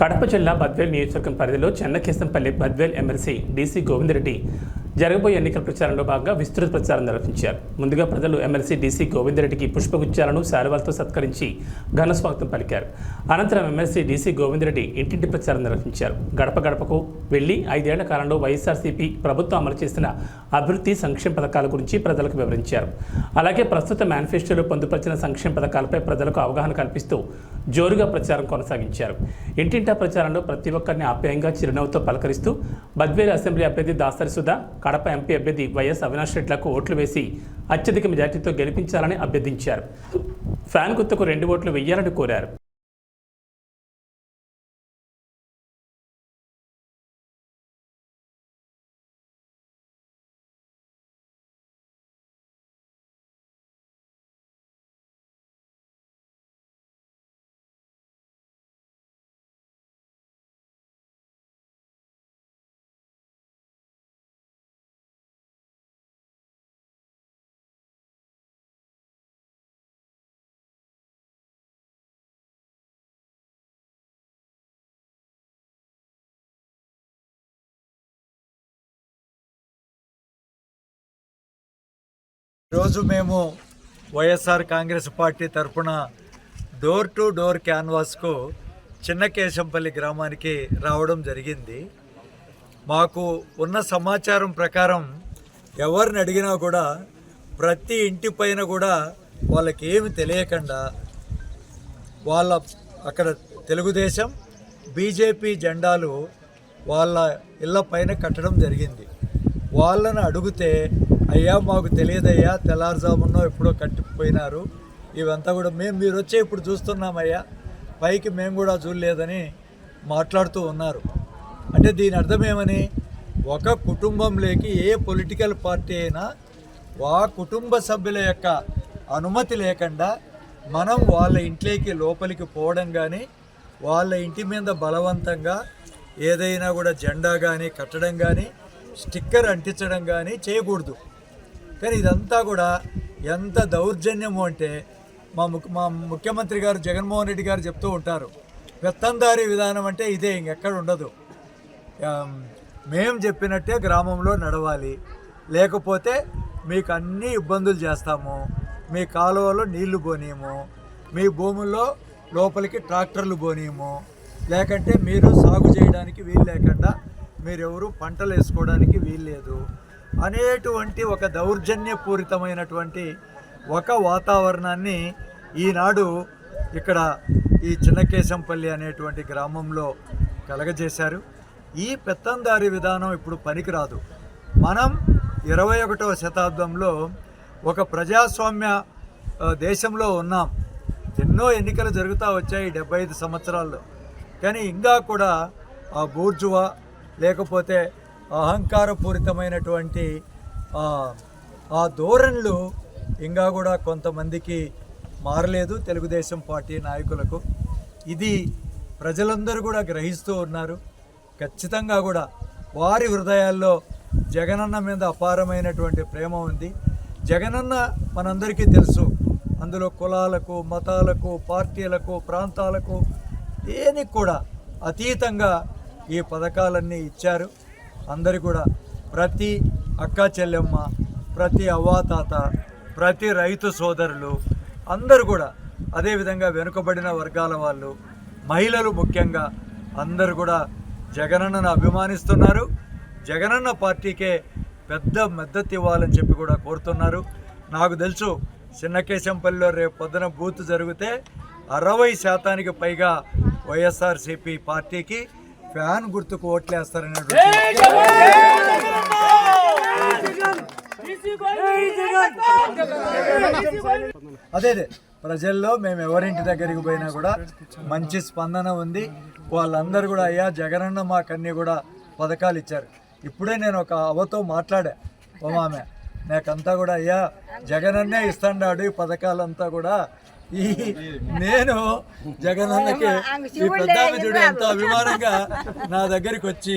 కడప జిల్లా బద్వేల్ నియోజకవర్గం పరిధిలో చెన్నకేశంపల్లి బద్వేల్ ఎమ్మెల్సీ డీసీ గోవిందరెడ్డి జరగబోయే ఎన్నికల ప్రచారంలో భాగంగా విస్తృత ప్రచారం నిర్వహించారు. ముందుగా ప్రజలు ఎమ్మెల్సీ డీసీ గోవిందరెడ్డికి పుష్పగుచ్చాలను శాలువాలతో సత్కరించి ఘన స్వాగతం పలికారు. అనంతరం ఎమ్మెల్సీ డీసీ గోవిందరెడ్డి ఇంటింటి ప్రచారం నిర్వహించారు. గడప గడపకు వెళ్ళి ఐదేళ్ళ కాలంలో వైఎస్ఆర్సీపీ ప్రభుత్వం అమలు చేసిన అభివృద్ధి సంక్షేమ పథకాల గురించి ప్రజలకు వివరించారు. అలాగే ప్రస్తుత మేనిఫెస్టోలో పొందుపరిచిన సంక్షేమ పథకాలపై ప్రజలకు అవగాహన కల్పిస్తూ జోరుగా ప్రచారం కొనసాగించారు. ఇంటింటా ప్రచారంలో ప్రతి ఒక్కరిని ఆప్యాయంగా చిరునవ్వుతో పలకరిస్తూ బద్వేలు అసెంబ్లీ అభ్యర్థి దాసరి సుధా కడప ఎంపీ అభ్యర్థి వైఎస్ అవినాష్ రెడ్లకు ఓట్లు వేసి అత్యధిక మెజార్టీతో గెలిపించాలని అభ్యర్థించారు. ఫ్యాన్ గుర్తుకు రెండు ఓట్లు వెయ్యాలని కోరారు. ఈరోజు మేము వైఎస్ఆర్ కాంగ్రెస్ పార్టీ తరఫున డోర్ టు డోర్ క్యాన్వాస్కు చిన్న కేశంపల్లి గ్రామానికి రావడం జరిగింది. మాకు ఉన్న సమాచారం ప్రకారం ఎవరిని అడిగినా కూడా ప్రతి ఇంటి పైన కూడా వాళ్ళకి ఏమి తెలియకుండా వాళ్ళ అక్కడ తెలుగుదేశం బీజేపీ జెండాలు వాళ్ళ ఇళ్ళ పైన కట్టడం జరిగింది. వాళ్ళని అడిగితే అయ్యా మాకు తెలియదయ్యా తెల్లారుజామునో ఎప్పుడో కట్టిపోయినారు. ఇవంతా కూడా మేము మీరు వచ్చే ఇప్పుడు చూస్తున్నామయ్యా. పైకి మేము కూడా చూడలేదని మాట్లాడుతూ ఉన్నారు. అంటే దీని అర్థం ఏమని? ఒక కుటుంబంలోకి ఏ పొలిటికల్ పార్టీ అయినా ఆ కుటుంబ సభ్యుల యొక్క అనుమతి లేకుండా మనం వాళ్ళ ఇంట్లోకి లోపలికి పోవడం కానీ వాళ్ళ ఇంటి మీద బలవంతంగా ఏదైనా కూడా జెండా కానీ కట్టడం కానీ స్టిక్కర్ అంటించడం కానీ చేయకూడదు. కానీ ఇదంతా కూడా ఎంత దౌర్జన్యము అంటే మా మా ముఖ్యమంత్రి గారు జగన్మోహన్ రెడ్డి గారు చెప్తూ ఉంటారు. పెత్తందారీ విధానం అంటే ఇదే ఇంకెక్కడ ఉండదు. మేము మేం చెప్పినట్టే గ్రామంలో నడవాలి. లేకపోతే మీకు అన్ని ఇబ్బందులు చేస్తాము. మీ కాలువలో నీళ్ళు పోనీయము మీ భూముల్లో లోపలికి ట్రాక్టర్లు పోనీయము లేకంటే మీరు సాగు చేయడానికి వీలు లేకుండా మీరెవరు పంటలు వేసుకోవడానికి వీలు లేదు. అనేటువంటి ఒక దౌర్జన్యపూరితమైనటువంటి ఒక వాతావరణాన్ని ఈనాడు ఇక్కడ ఈ చిన్నకేశంపల్లి అనేటువంటి గ్రామంలో కలగజేశారు. ఈ పెత్తందారి విధానం ఇప్పుడు పనికిరాదు. మనం ఇరవై ఒకటవ శతాబ్దంలో ఒక ప్రజాస్వామ్య దేశంలో ఉన్నాం. ఎన్నో ఎన్నికలు జరుగుతూ వచ్చాయి డెబ్బై ఐదు సంవత్సరాల్లో. కానీ ఇంకా కూడా ఆ బూర్జువా లేకపోతే అహంకారపూరితమైనటువంటి ఆ, ధోరణులు ఇంకా కూడా కొంతమందికి మారలేదు తెలుగుదేశం పార్టీ నాయకులకు. ఇది ప్రజలందరూ కూడా గ్రహిస్తూ ఉన్నారు. ఖచ్చితంగా కూడా వారి హృదయాల్లో జగనన్న మీద అపారమైనటువంటి ప్రేమ ఉంది. జగనన్న మనందరికీ తెలుసు అందులో కులాలకు మతాలకు పార్టీలకు ప్రాంతాలకు దేనికి కూడా అతీతంగా ఈ పథకాలన్నీ ఇచ్చారు. అందరు కూడా ప్రతి అక్క చెల్లెమ్మ ప్రతి అవ్వాతాత ప్రతి రైతు సోదరులు అందరూ కూడా అదేవిధంగా వెనుకబడిన వర్గాల వాళ్ళు మహిళలు ముఖ్యంగా అందరూ కూడా జగనన్నను అభిమానిస్తున్నారు. జగనన్న పార్టీకే పెద్ద మద్దతు ఇవ్వాలని చెప్పి కూడా కోరుతున్నారు. నాకు తెలుసు చిన్నకేశంపల్లిలో రేపు పొద్దున బూత్ జరిగితే అరవై శాతానికి పైగా వైఎస్ఆర్సీపీ పార్టీకి ఫ్యాన్ గుర్తుకు ఓట్లేస్తారనేటువంటి అదే అదే ప్రజల్లో మేము ఎవరింటి దగ్గరికి పోయినా కూడా మంచి స్పందన ఉంది. వాళ్ళందరూ కూడా అయ్యా జగనన్న మాకన్నీ కూడా పథకాలు ఇచ్చారు. ఇప్పుడే నేను ఒక అవతో మాట్లాడా ఓ ఆమె నాకంతా కూడా అయ్యా జగనన్నే ఇస్తాడు ఈ పథకాలంతా కూడా. ఈ నేను జగనన్నకి ఈ పెద్ద ఆమె చూడు ఎంతో అభిమానంగా నా దగ్గరికి వచ్చి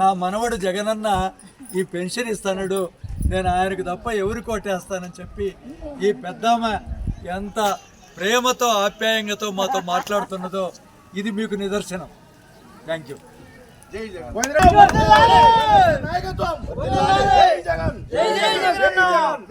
నా మనవడు జగనన్న ఈ పెన్షన్ ఇస్తాడు నేను ఆయనకు తప్ప ఎవరు కోటేస్తానని చెప్పి ఈ పెద్దామ ఎంత ప్రేమతో ఆప్యాయంగాతో మాతో మాట్లాడుతున్నదో ఇది మీకు నిదర్శనం. థ్యాంక్ యూ నాయకత్వం. జై జగన్. జై జగన్.